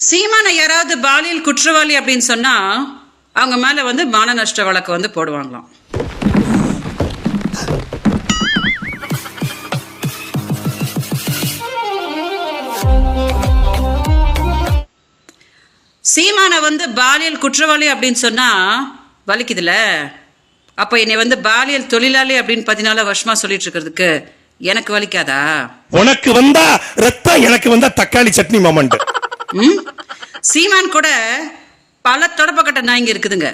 சீமான யாராவது பாலியல் குற்றவாளி அப்படின்னு சொன்னா அவங்க மேல வந்து மான நஷ்ட வழக்கு வந்து போடுவாங்களாம். சீமான வந்து பாலியல் குற்றவாளி அப்படின்னு சொன்னா வலிக்குதுல அப்போ என்னை வந்து பாலியல் தொழிலாளி அப்படின்னு பதினாலு வருஷமா சொல்லிட்டு இருக்கிறதுக்கு எனக்கு வலிக்காதா? உனக்கு வந்தா ரத்தம் எனக்கு வந்தா தக்காளி சட்னி மாமன்ட்டு. ம்? சீமான் கூட பல தொடப்பக்கட்ட நாய்ங்க இருக்குதுங்க.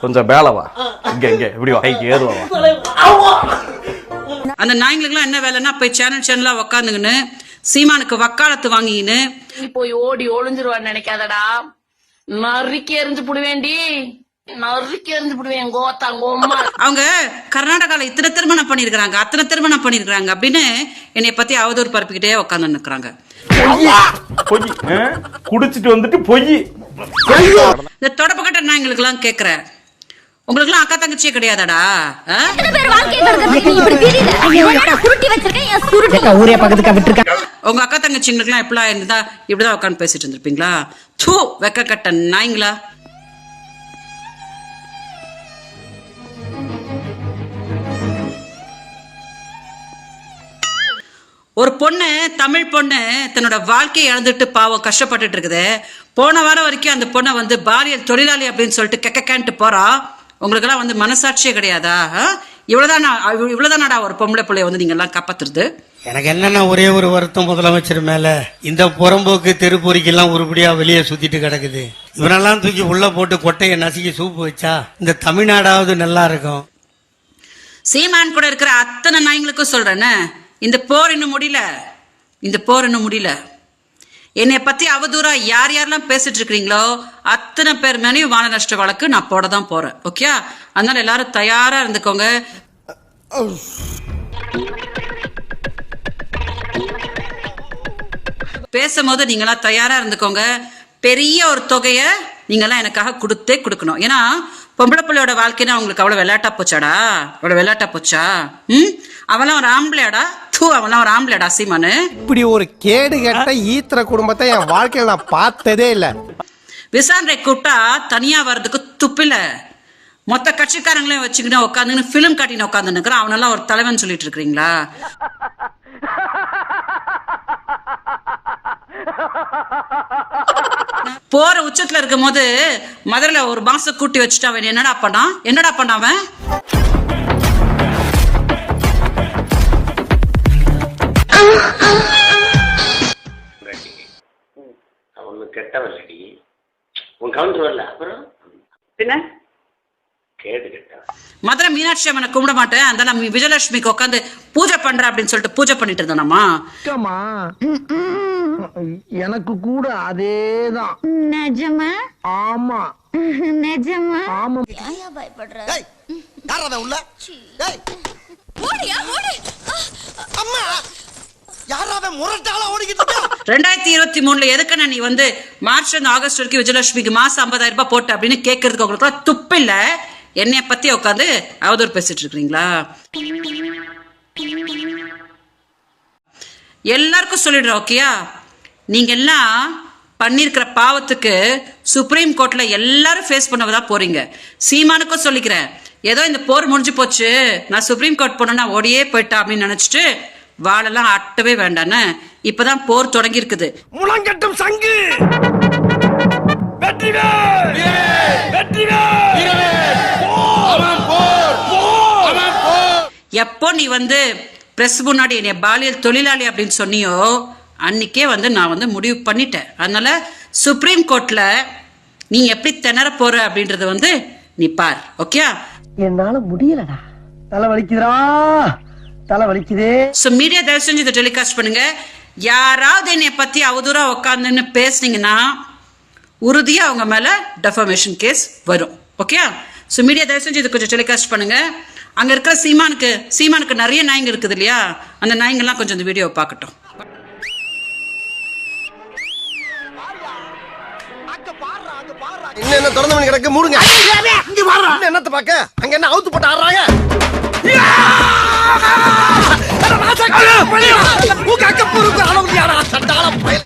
கொஞ்சம் மேலவா இங்க இங்க இப்படி வா. ஏறுவா அந்த நாய்ங்களுக்குலாம் என்ன வேலைன்னா போய் சேனல் சேனலா உக்காந்துங்கன்னு சீமானுக்கு வக்காலத்து வாங்கிக்கின்னு. நீ போய் ஓடி ஒளிஞ்சிருவான்னு நினைக்காதடா. நறுக்கி எறிஞ்சு புடுவேண்டி அவங்க கர்நாடகால இத்தனை திருமணம் பண்ணியிருக்கிறாங்க அத்தனை திருமணம் பண்ணியிருக்கிறாங்க அப்படின்னு என்னை பத்தி அவதூறு பரப்பிக்கிட்டே உட்காந்து ஆ? குடிச்சிட்டு வந்துட்டு பொய் இந்த அக்கா தங்கச்சியே கிடையாதாடா? கெடுக்கிறதுக்கு இப்படி தெரியல? என்னடா சுருட்டி வச்சிருக்கேன் என் சுருட்டி ஊரே பக்கத்துக்கு விட்டுருக்க? உங்க அக்கா தங்கச்சிங்களுக்குலாம் எப்படிலாம் இருந்தா இப்படிதான் உட்காந்து பேசிட்டு இருந்திருப்பீங்களா? தூ வெக்க கட்ட நாய்ங்களா? ஒரு பொண்ணு தமிழ் பொண்ணு தன்னோட வாழ்க்கையை இழந்துட்டு பாவம் கஷ்டப்பட்டுட்டு இருக்குது. போன வாரம் வரைக்கும் அந்த பொண்ணை வந்து பாலியல் தொழிலாளி அப்படின்னு சொல்லிட்டு கெக்கேன்ட்டு போறா. உங்களுக்கெல்லாம் வந்து மனசாட்சியே கிடையாதா? ஆ? இவ்வளவுதான் இவ்வளவுதானாடா ஒரு பொம்பளை பிள்ளைய வந்து நீங்க எல்லாம் காப்பாத்துறது? எனக்கு என்னன்னா ஒரே ஒரு வருத்தம் முதலமைச்சர் மேல. இந்த புறம்போக்கு தெருப்பொறிக்கெல்லாம் உருப்படியா வெளியே சுத்திட்டு கிடக்குது. இவனெல்லாம் தூக்கி உள்ள போட்டு கொட்டையை நசுக்கி சூப்பு வச்சா இந்த தமிழ்நாடாவது நல்லா இருக்கும். சீமான் கூட இருக்கிற அத்தனை நாய்ங்களுக்கும் சொல்றேன்னு. இந்த போர் இன்னும் முடியல. இந்த போர் இன்னும் முடியல. என்னை பத்தி அவதூறா யார் யாரெல்லாம் பேசிட்டு இருக்கிறீங்களோ அத்தனை பேர் மேலேயும் வான நஷ்ட வழக்கு நான் போட தான் போறேன். ஓகே? அதனால எல்லாரும் தயாரா இருந்துக்கோங்க. பேசும்போது நீங்களாம் தயாரா இருந்துக்கோங்க. பெரிய ஒரு தொகையை நீங்களாம் எனக்காக கொடுத்தே கொடுக்கணும். ஏன்னா பொம்பளை பிள்ளையோட வாழ்க்கைனா அவங்களுக்கு அவ்வளோ விளையாட்டா போச்சாடா? அவ்வளோ விளையாட்டா போச்சா? ம்? அவளாம் ஒரு ஆம்பளையாடா? தூ அவன்லாம் ஒரு ஆம்பளையாடா சீமானு. இப்படி ஒரு கேடு கெட்ட ஈத்திர குடும்பத்தை என் வாழ்க்கையில நான் பார்த்ததே இல்ல. விசாரணை கூப்பிட்டா தனியா வர்றதுக்கு துப்பில்ல மொத்த கட்சிக்காரங்களையும் வச்சுக்கிட்டு உட்காந்துன்னு ஃபிலிம் காட்டின்னு உட்காந்துன்னு அவனெல்லாம் ஒரு தலைவன் சொல்லிட்டு இருக்கிறீங்களா? போற உச்சத்துல இருக்கும் போது மதுரையில ஒரு மாசம் கூட்டி வச்சுட்டு அவன் என்னடா பண்ணான்? என்னடா பண்ணான் உன் கவுண்டர் வரல. அப்புறம்? பின்ன? மதுரை மீனாட்சி அம்மனை கும்பிட மாட்டேன். அந்த நான் விஜயலட்சுமிக்கு உட்காந்து பூஜை பண்றேன் அப்படின்னு சொல்லிட்டு பூஜை பண்ணிட்டு இருந்தேனாமா? எனக்கு கூட அதேதான். நிஜமா? ஆமா. நிஜமா? ஆமா. பயப்படுற? உள்ள? அம்மா. யாரா முரட்டாளா ஓடிக்கிட்டு இருக்கா? ரெண்டாயிரத்தி இருபத்தி மூணுல எதுக்குண்ணா நீ வந்து மார்ச் அண்ட் ஆகஸ்ட் வரைக்கும் விஜயலட்சுமிக்கு மாசம் ஐம்பதாயிரம் ரூபாய் போட்டு அப்படின்னு கேட்கறதுக்கு உங்களுக்கு துப்பில்ல என்னைய பத்தி உட்காந்து அவதூறு பேசிட்டு இருக்கீங்களா எல்லாருக்கும் சொல்லிடுறேன் ஓகேயா நீங்க எல்லாம் பண்ணியிருக்கிற பாவத்துக்கு சுப்ரீம் கோர்ட்ல எல்லாரும் ஃபேஸ் பண்ணவதா போறீங்க. சீமானுக்கும் சொல்லிக்கிறேன். ஏதோ இந்த போர் முடிஞ்சு போச்சு. நான் சுப்ரீம் கோர்ட் போனேன்னா ஓடியே போயிட்டா அப்படின்னு நினைச்சிட்டு வாழெல்லாம் ஆட்டவே வேண்டான்னு இப்பதான் போர் தொடங்கி இருக்குது முழங்கட்டும் சங்கு! எப்போ நீ வந்து பிரஸ் முன்னாடி என்னை பாலியல் தொழிலாளி அப்படின்னு சொன்னியோ அன்னைக்கே வந்து நான் வந்து முடிவு பண்ணிட்டேன். அதனால சுப்ரீம் கோர்ட்ல நீ எப்படி திணற போற அப்படின்றது வந்து நீ பார் ஓகே என்னால முடியலடா. தலை வலிக்குதுடா. தலை வலிக்குதே ஸோ மீடியா தயவு செஞ்சு இதை டெலிகாஸ்ட் பண்ணுங்க. யாராவது என்னை பத்தி அவதூறா உட்காந்துன்னு பேசுனீங்கன்னா உறுதியா அவங்க மேல டெஃபமேஷன் கேஸ் வரும். ஓகே ஸோ மீடியா தயவு செஞ்சு இது கொஞ்சம் டெலிகாஸ்ட் பண்ணுங்க. அங்க இருக்கிற சீமானுக்கு சீமானுக்கு நிறைய நாய்ங்க இருக்குது இல்லையா? அந்த நாய்ங்கெல்லாம் கொஞ்சம் இந்த வீடியோவை பார்க்கட்டும். என்ன திறந்த மணி கிடக்கு? மூடுங்க. என்னத்த பாக்க அங்க என்ன அவுத்து போட்டு ஆடுறாங்க? 나가! 나가! 나가! 나가!